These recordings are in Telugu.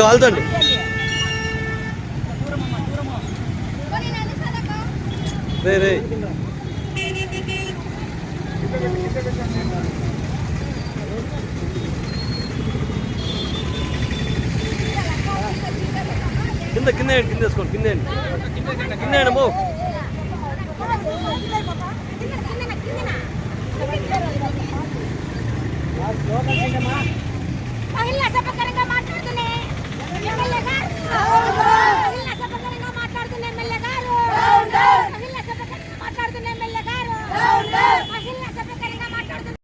కాలుతండి. రే రే కింద కింద వేయండి, కింద వేసుకోండి కింద కింద వేయండి అమ్మో మహిళా సభకరంగా మాట్లాడుతున్నా ఎమ్మెల్యే గారు మహిళా సభకరంగా మాట్లాడుతున్న ఎమ్మెల్యే గారు మహిళా సభకరంగా మాట్లాడుతున్న ఎమ్మెల్యే గారు మహిళా సభకరంగా మాట్లాడుతున్న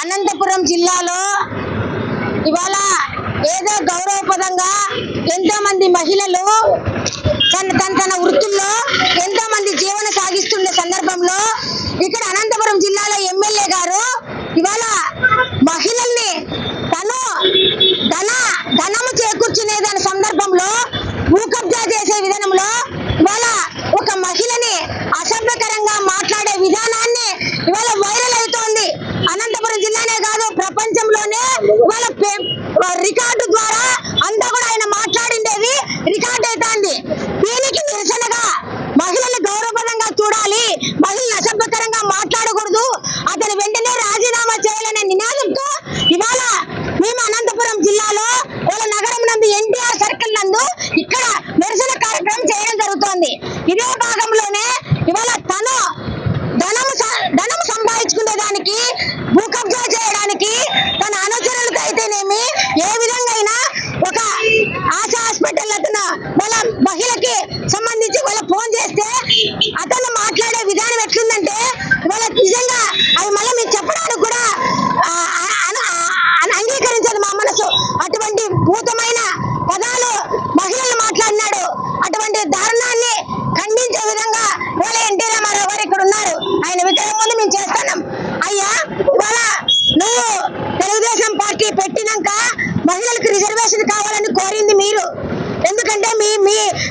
అనంతపురం జిల్లాలో ఇవాళ ఏదో గౌరవపదంగా ఎంతో మంది మహిళలు తన తన తన వృత్తుల్లో ఎంతో మంది జీవన సాగిస్తున్న సందర్భంలో ఇక్కడ అనంతపురం జిల్లాలో ఎమ్మెల్యే గారు ఇవాళ మహిళల్ని తను ధన ధనము చేకూర్చునే దాని సందర్భంలో భూ కబ్జా చేసే విధానంలో ఇవాళ ఒక మహిళని అసభ్యకరంగా మాట్లాడే విధానాన్ని ఇవాళ వైరల్ అవుతోంది అనంతపురం జిల్లానే కాదు ప్రపంచంలోనే ఇవాళ పే- రికార్డు ద్వారా అంతా కూడా ఆయన మాట్లాడిండేది రికార్డ్ అవుతోంది దీనికి నిరసనగా మహిళలు గౌరవపదంగా చూడాలి మహిళలు అసభ్యకరంగా మాట్లాడకూడదు అతను వెంటనే రాజీనామా చేయాలనే నినాదంతో ఇవాళ మేము అనంతపురం జిల్లాలో వాళ్ళ నగరం నందు ఎన్టీఆర్ సర్కిల్ నందు ఇక్కడ నిరసన కార్యక్రమం చేయడం జరుగుతోంది ఇదే భాగంలోనే ఇవాళ తను ధనము స- ధనము సంపాదించుకునే దానికి భూ కబ్జా చేయడానికి తన అనుచరులకు అయితేనేమి ఏ విధంగా అయినా ఒక ఆశా హాస్పిటల్ అతను వాళ్ళ మహిళకి సంబంధించి వాళ్ళ ఫోన్ చేస్తే అతను మాట్లాడే విధానం ఎట్లుందంటే వాళ్ళ నిజంగా అది మళ్ళీ మీరు చెప్పడానికి కూడా అంగీకరించదు మా మనసు. అటువంటి భూతమైన పదాలు మహిళలు మాట్లాడినాడు. అటువంటి దారుణాన్ని ఖండించే విధంగా ఇవాళ ఎన్టీ రామారావు గారు ఇక్కడ ఉన్నారు. ఆయన విగ్రహం ముందు మేము చేస్తున్నాం. అయ్యా ఇవాళ నువ్వు తెలుగుదేశం పార్టీ పెట్టినాక మహిళలకు రిజర్వేషన్ కావాలని కోరింది మీరు. ఎందుకంటే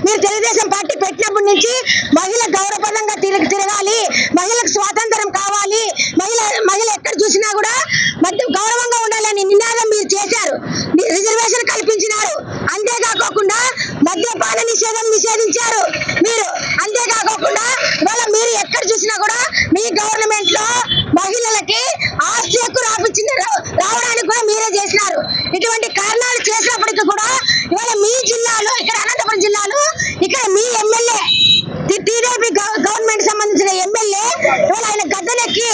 మీరు తెలుగుదేశం పార్టీ పెట్టినప్పటి నుంచి మహిళ గౌరవపదంగా తిరిగి తిరగాలి మహిళకు స్వాతంత్రం కావాలి మహిళ మహిళ ఎక్కడ చూసినా కూడా మధ్య గౌరవంగా ఉండాలని నినాదం మీరు చేశారు మీ- రిజర్వేషన్ కల్పించినారు అంతేకాకుండా మద్యపాన నిషేధం నిషేధించారు మీరు అంతేకాకుండా ఇవాళ మీరు ఎక్కడ చూసినా కూడా మీ గవర్నమెంట్లో మహిళలకి ఆస్తి హక్కు రాపించిన రావడానికి కూడా మీరే చేసినారు ధర్నాలు చేసినప్పటికీ కూడా ఇవాళ మీ జిల్లాలో ఇక్కడ అనంతపురం జిల్లాలో ఇక్కడ మీ ఎమ్మెల్యే టీడీపీ గవర్నమెంట్ సంబంధించిన ఎమ్మెల్యే ఇవాళ ఆయన గద్దెనెక్కి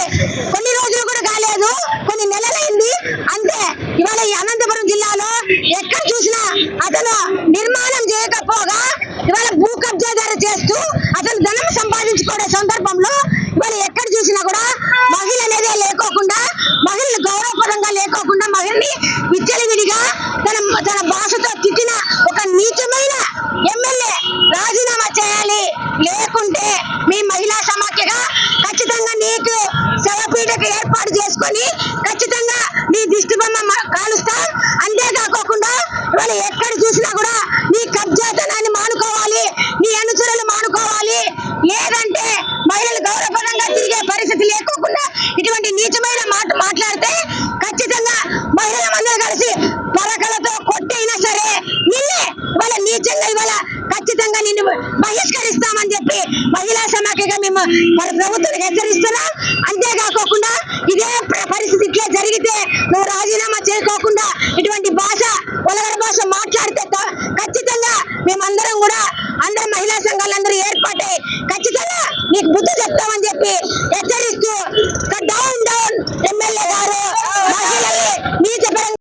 కొన్ని రోజులు కూడా కాలేదు కొన్ని నెలలైంది. అంతే ఇవాళ ఈ అనంతపురం జిల్లాలో ఎక్కడ చూసినా అతను నిర్మాణం చేయకపోగా ఇవాళ భూ కబ్జాదారు చేస్తూ అతను ధనం సంపాదించుకునే సందర్భంలో ఇవాళ ఎక్కడ చూసినా కూడా మహిళ అనేదే లేకోకుండా మహిళలు గౌరవపరంగా లేకోకుండా మహిళని విచ్చలవిడిగా తన తన భాషతో తిట్టిన ఒక నీచమైన ఎమ్మెల్యే రాజీనామా చేయాలి లేకుంటే మీ మహిళా సమాఖ్యగా ఖచ్చితంగా నీకు శవపీఠకు ఏర్పాటు చేసుకొని ఖచ్చితంగా నీ దిష్టి బొమ్మ కాలుస్తాం. అంతేకాకుండా వాళ్ళు ఎక్కడ చూసినా కూడా నీ కబ్జాతనాన్ని మానుకోవాలి బహిష్కరిస్తామని చెప్పి మహిళా సమాఖ్యగా మేము ప్రభుత్వానికి హెచ్చరిస్తున్నాం. అంతేకాకుండా ఇదే పరిస్థితి ఇట్లా జరిగితే నువ్వు రాజీనామా చేసుకోకుండా ఇటువంటి భాష పొలగడ భాష మాట్లాడితే ఖచ్చితంగా మేమందరం కూడా అందరం మహిళా సంఘాలందరూ ఏర్పాటై ఖచ్చితంగా నీకు బుద్ధి చెప్తామని చెప్పి